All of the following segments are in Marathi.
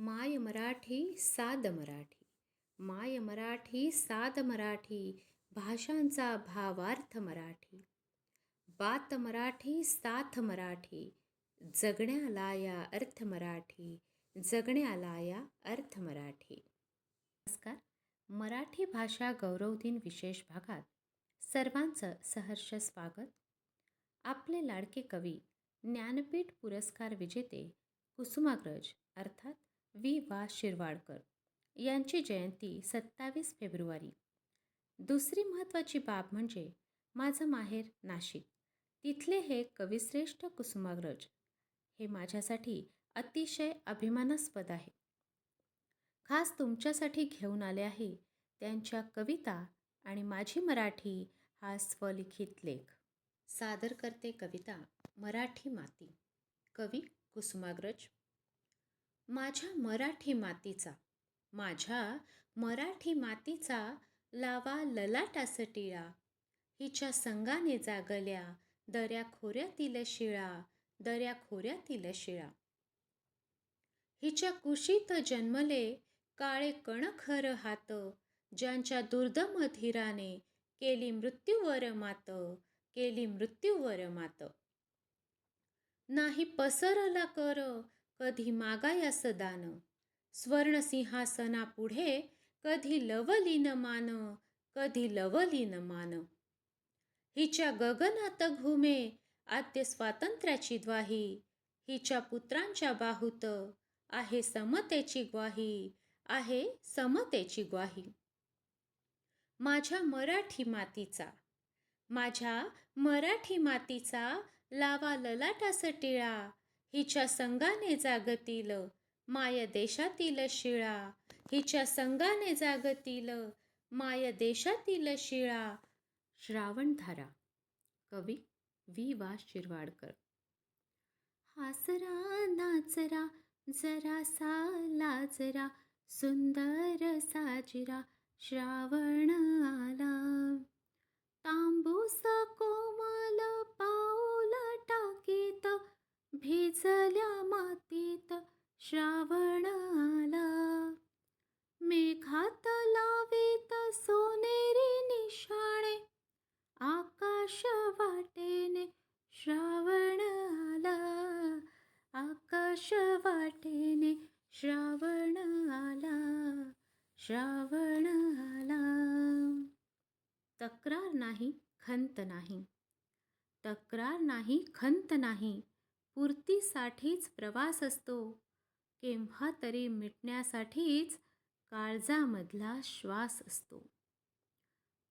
माय मराठी साद मराठी. माय मराठी साद मराठी भाषांचा भावार्थ मराठी. बात मराठी साथ मराठी. जगण्याला या अर्थ मराठी. जगण्याला या अर्थ मराठी. नमस्कार. मराठी भाषा गौरव दिन विशेष भागात सर्वांचं सहर्ष स्वागत. आपले लाडके कवी ज्ञानपीठ पुरस्कार विजेते कुसुमाग्रज अर्थात वी वा. शिरवाडकर यांची जयंती सत्तावीस फेब्रुवारी. दुसरी महत्त्वाची बाब म्हणजे माझं माहेर नाशिक. तिथले हे कविश्रेष्ठ कुसुमाग्रज हे माझ्यासाठी अतिशय अभिमानास्पद आहे. खास तुमच्यासाठी घेऊन आले आहे त्यांच्या कविता आणि माझी मराठी हा स्वलिखित लेख. सादर करते कविता मराठी माती. कवी कुसुमाग्रज माझ्या मराठी मातीचा. माझ्या मराठी मातीचा लावा ललाटास टिळा. हिच्या संगाने जागल्या दऱ्या खोऱ्यातील शिळा दऱ्या खोऱ्यातील शिळा. हिच्या कुशीत जन्मले काळे कणखर हात ज्यांच्या दुर्दम धीराने केली मृत्यूवर मात केली मृत्यूवर मात. नाही पसरला कर कधी मागायास दान स्वर्णसिंहासनापुढे कधी लवलीन मान कधी लवलीन मान. हिच्या गगनात घुमे आद्य स्वातंत्र्याची द्वाही हिच्या पुत्रांच्या बाहुत आहे समतेची ग्वाही आहे समतेची ग्वाही. माझ्या मराठी मातीचा माझ्या मराठी मातीचा लावा ललाटास टिळा हिच्या संघाने जागतील माय देशातील शिळा. हिच्या संघाने जागतील माय देशातील शिळा. श्रावणधारा कवी वि वा. शिरवाडकर. हासरा नाचरा जरासा लाजरा सुंदर साजरा श्रावण आला. तांबूस कोमल पा भिजल्या मातीत श्रावण आला. मेघात लावीत सोनेरी निशाणे आकाश वाटेने श्रावण आला. आकाश वाटेने श्रावण आला श्रावण आला. तक्रार नाही खंत नाही. तक्रार नाही खंत नाही. पूर्तीसाठीच प्रवास असतो. केव्हा तरी मिटण्यासाठीच काळजामधला श्वास असतो.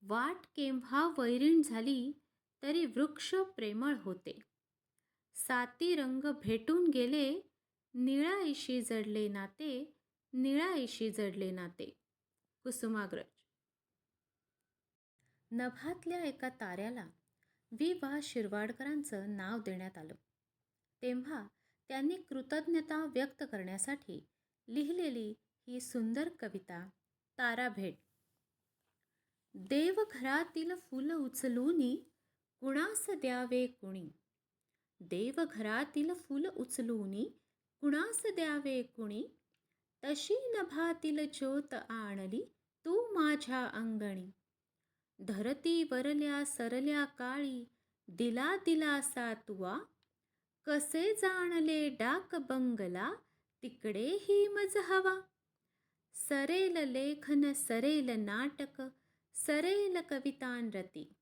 वाट केव्हा वैरीण झाली तरी वृक्ष प्रेमळ होते. साती रंग भेटून गेले निळाईशी जडले नाते निळाईशी जडले नाते. कुसुमाग्रज. नभातल्या एका ताऱ्याला वि वा. शिरवाडकरांचं नाव देण्यात आलं. तेव्हा त्यांनी कृतज्ञता व्यक्त करण्यासाठी लिहिलेली ही सुंदर कविता ताराभेट. देवघरातील फुल उचलूनी कुणास द्यावे कुणी? देवघरातील फुल उचलूनी कुणास द्यावे कुणी? तशी नभातील ज्योत आणली तू माझ्या अंगणी. धरती वरल्या सरल्या काळी दिला दिलासा तुवा कसे जाणले डाक बंगला तिकडे ही मज हवा. सरेल लेखन सरेल नाटक सरेल कवितानरती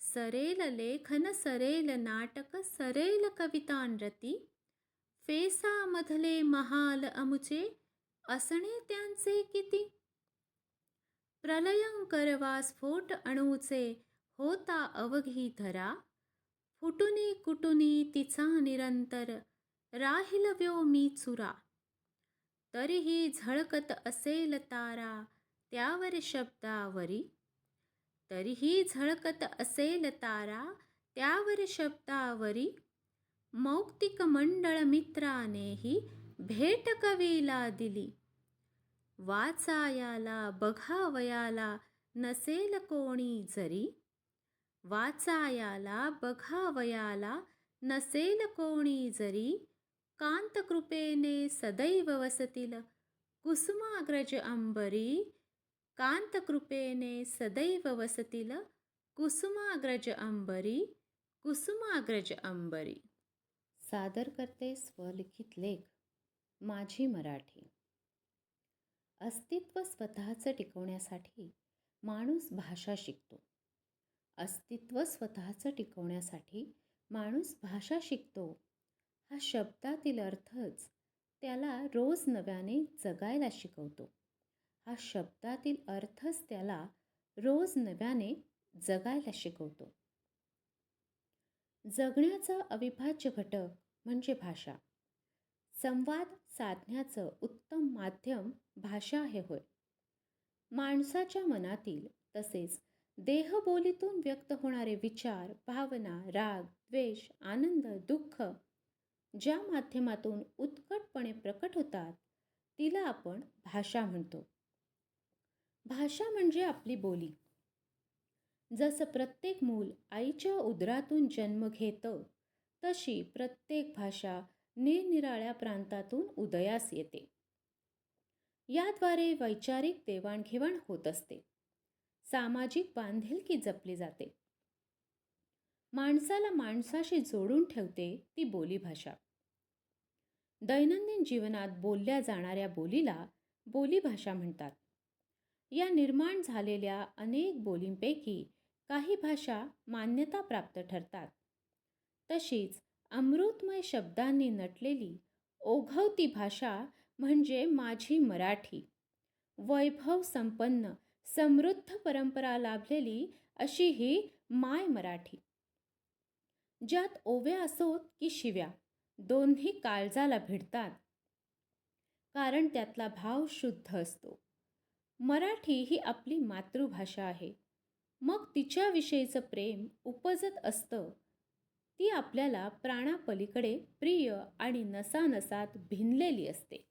सरेल लेखन सरेल नाटक सरेल कवितानरती फेसामधले महाल अमुचे असणे त्यांचे किती? प्रलयंकर स्फोट अणूचे होता अवघी धरा. फुटुनी कुटुनी तिचा निरंतर. राहिलव्यो मी चुरा. तरीही झळकत असेल तारा त्यावर शब्दावरी. तरीही झळकत असेल तारा त्यावर शब्दावरी. मौक्तिक मंडळ मित्रानेही भेट कवीला दिली. वाचायाला बघावयाला नसेल कोणी जरी. वाचायाला बघावयाला नसेल कोणी जरी कांतकृपेने सदैव वसतील. कुसुमाग्रज अंबरी कांतकृपेने सदैव वसतील. कुसुमाग्रज अंबरी कुसुमाग्रज अंबरी. सादर करते स्वलिखित लेख माझी मराठी. अस्तित्व स्वतःचं टिकवण्यासाठी माणूस भाषा शिकतो. अस्तित्व स्वतःचं टिकवण्यासाठी माणूस भाषा शिकतो. हा शब्दातील अर्थच त्याला रोज नव्याने जगायला शिकवतो. हा शब्दातील अर्थच त्याला रोज नव्याने जगायला शिकवतो. जगण्याचा अविभाज्य घटक म्हणजे भाषा. संवाद साधण्याचं उत्तम माध्यम भाषा हे होय. माणसाच्या मनातील तसेच देहबोलीतून व्यक्त होणारे विचार भावना राग द्वेष आनंद दुःख ज्या माध्यमातून उत्कटपणे प्रकट होतात तिला आपण भाषा म्हणतो. भाषा म्हणजे आपली बोली. जसं प्रत्येक मूल आईच्या उदरातून जन्म घेतं तशी प्रत्येक भाषा निरनिराळ्या प्रांतातून उदयास येते. याद्वारे वैचारिक देवाणघेवाण होत असते. सामाजिक बांधिलकी जपली जाते. माणसाला माणसाशी जोडून ठेवते ती बोलीभाषा. दैनंदिन जीवनात बोलल्या जाणाऱ्या बोलीला बोलीभाषा म्हणतात. या निर्माण झालेल्या अनेक बोलींपैकी काही भाषा मान्यता प्राप्त ठरतात. तशीच अमृतमय शब्दांनी नटलेली ओघवती भाषा म्हणजे माझी मराठी. वैभव संपन्न समृद्ध परंपरा लाभलेली अशी ही माय मराठी. ज्यात ओव्या असोत की शिव्या दोन्ही काळजाला भिडतात. कारण त्यातला भाव शुद्ध असतो. मराठी ही आपली मातृभाषा आहे. मग तिच्याविषयीचं प्रेम उपजत असतं. ती आपल्याला प्राणापलीकडे प्रिय आणि नसानसात भिनलेली असते.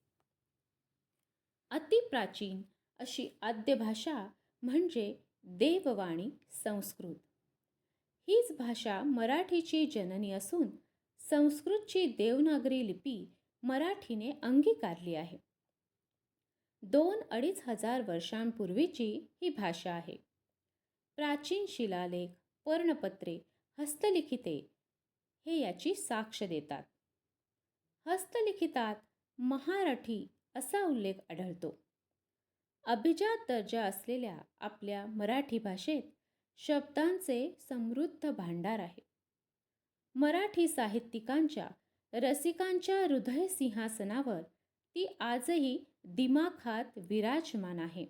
अतिप्राचीन अशी आद्य भाषा म्हणजे देववाणी संस्कृत. हीच भाषा मराठीची जननी असून संस्कृतची देवनागरी लिपी मराठीने अंगीकारली आहे. दोन अडीच हजार वर्षांपूर्वीची ही भाषा आहे. प्राचीन शिलालेख पर्णपत्रे हस्तलिखिते हे याची साक्ष देतात. हस्तलिखितात महाराठी असा उल्लेख आढळतो. अभिजात दर्जा असलेल्या आपल्या मराठी भाषेत शब्दांचे समृद्ध भांडार आहे. मराठी साहित्यिकांच्या रसिकांच्या हृदय सिंहासनावर ती आजही दिमाखात विराजमान आहे.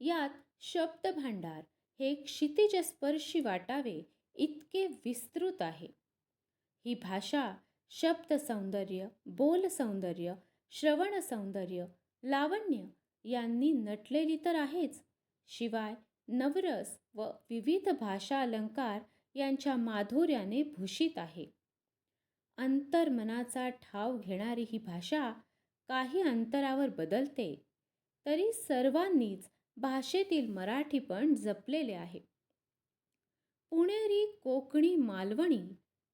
यात शब्दभांडार हे क्षितिजस्पर्शी वाटावे इतके विस्तृत आहे. ही भाषा शब्द सौंदर्य बोल सौंदर्य श्रवण सौंदर्य लावण्य यांनी नटलेली तर आहेच. शिवाय नवरस व विविध भाषा अलंकार यांच्या माधुर्याने भूषित आहे. अंतर्मनाचा ठाव घेणारी ही भाषा काही अंतरावर बदलते तरी सर्वांनीच भाषेतील मराठी पण जपलेले आहे. पुणेरी कोकणी मालवणी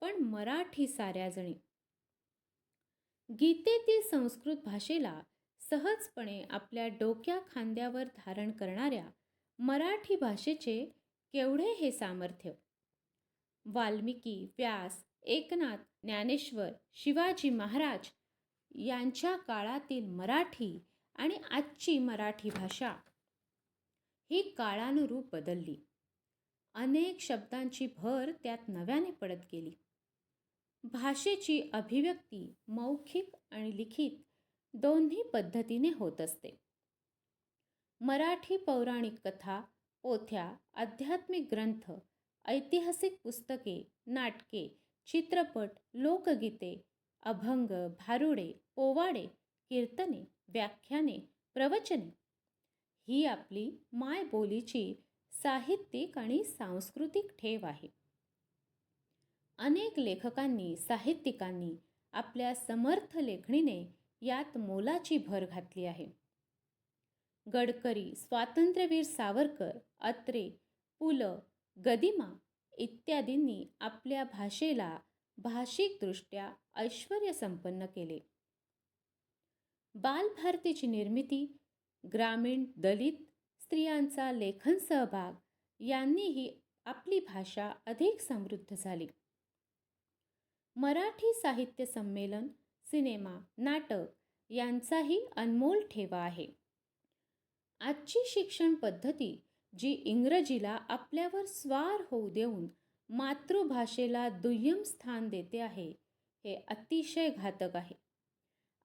पण मराठी साऱ्याजणी. गीतेतील संस्कृत भाषेला सहजपणे आपल्या डोक्या खांद्यावर धारण करणाऱ्या मराठी भाषेचे केवढे हे सामर्थ्य? वाल्मिकी व्यास एकनाथ ज्ञानेश्वर शिवाजी महाराज यांच्या काळातील मराठी आणि आजची मराठी भाषा ही काळानुरूप बदलली. अनेक शब्दांची भर त्यात नव्याने पडत गेली. भाषेची अभिव्यक्ती मौखिक आणि लिखित दोन्ही पद्धतीने होत असते. मराठी पौराणिक कथा पोथ्या आध्यात्मिक ग्रंथ ऐतिहासिक पुस्तके नाटके चित्रपट लोकगीते अभंग भारुडे पोवाडे कीर्तने व्याख्याने प्रवचने ही आपली मायबोलीची साहित्यिक आणि सांस्कृतिक ठेव आहे. अनेक लेखकांनी साहित्यिकांनी आपल्या समर्थ लेखणीने यात मोलाची भर घातली आहे. गडकरी स्वातंत्र्यवीर सावरकर अत्रे पु ल गदिमा इत्यादींनी आपल्या भाषेला भाषिकदृष्ट्या ऐश्वर्यसंपन्न केले. बालभारतीची निर्मिती ग्रामीण दलित स्त्रियांचा लेखन सहभाग यांनीही आपली भाषा अधिक समृद्ध झाली. मराठी साहित्य संमेलन सिनेमा नाटक यांचाही अनमोल ठेवा आहे. आजची शिक्षण पद्धती जी इंग्रजीला आपल्यावर स्वार होऊ देऊन मातृभाषेला दुय्यम स्थान देते आहे हे अतिशय घातक आहे.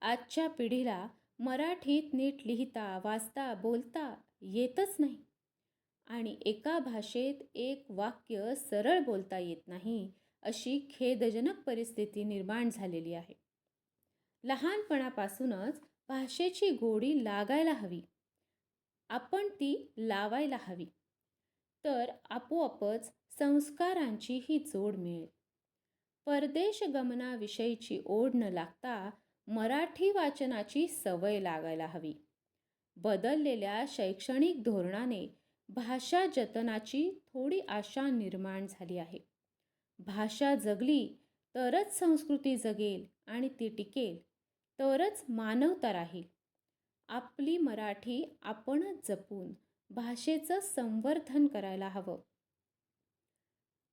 आजच्या पिढीला मराठीत नीट लिहिता वाचता बोलता येतच नाही आणि एका भाषेत एक वाक्य सरळ बोलता येत नाही अशी खेदजनक परिस्थिती निर्माण झालेली आहे. लहानपणापासूनच भाषेची गोडी लागायला हवी. आपण ती लावायला हवी. तर आपोआपच संस्कारांची ही जोड मिळेल. परदेश गमनाविषयीची ओढ न लागता मराठी वाचनाची सवय लागायला हवी. बदललेल्या शैक्षणिक धोरणाने भाषा जतनाची थोडी आशा निर्माण झाली आहे. भाषा जगली तरच संस्कृती जगेल आणि ती टिकेल तरच मानवता राहील आपली मराठी आपणच जपून भाषेचं संवर्धन करायला हवं.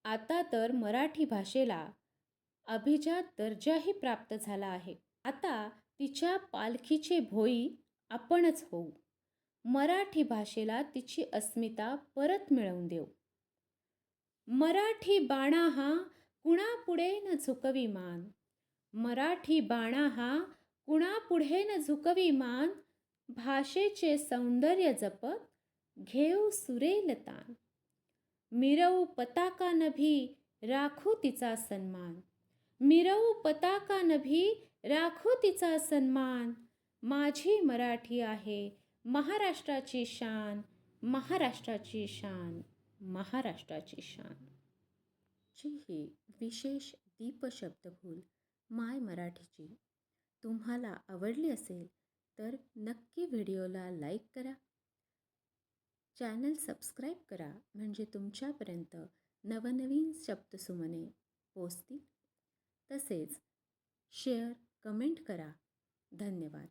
आता तर मराठी भाषेला अभिजात दर्जाही प्राप्त झाला आहे. आता तिच्या पालखीचे भोई आपणच होऊ. मराठी भाषेला तिची अस्मिता परत मिळवून देऊ. मराठी बाणा हा कुणापुढे न झुकवी मान मराठी बाणा हा कुणापुढे न झुकवी मान भाषेचे सौंदर्य जपत घेऊ सुरेल तान. मिरवू पताका नभी राखू तिचा सन्मान. मिरवू पताका नभी राखू तिचा सन्मान. माझी मराठी आहे महाराष्ट्राची शान महाराष्ट्राची शान महाराष्ट्राची शान. आजची ही विशेष दीपशब्दभूल माय मराठीची तुम्हाला आवडली असेल तर नक्की व्हिडिओला लाईक करा. चॅनल सबस्क्राईब करा म्हणजे तुमच्यापर्यंत नवनवीन शब्दसुमने पोचतील. तसेच शेअर कमेंट करा. धन्यवाद.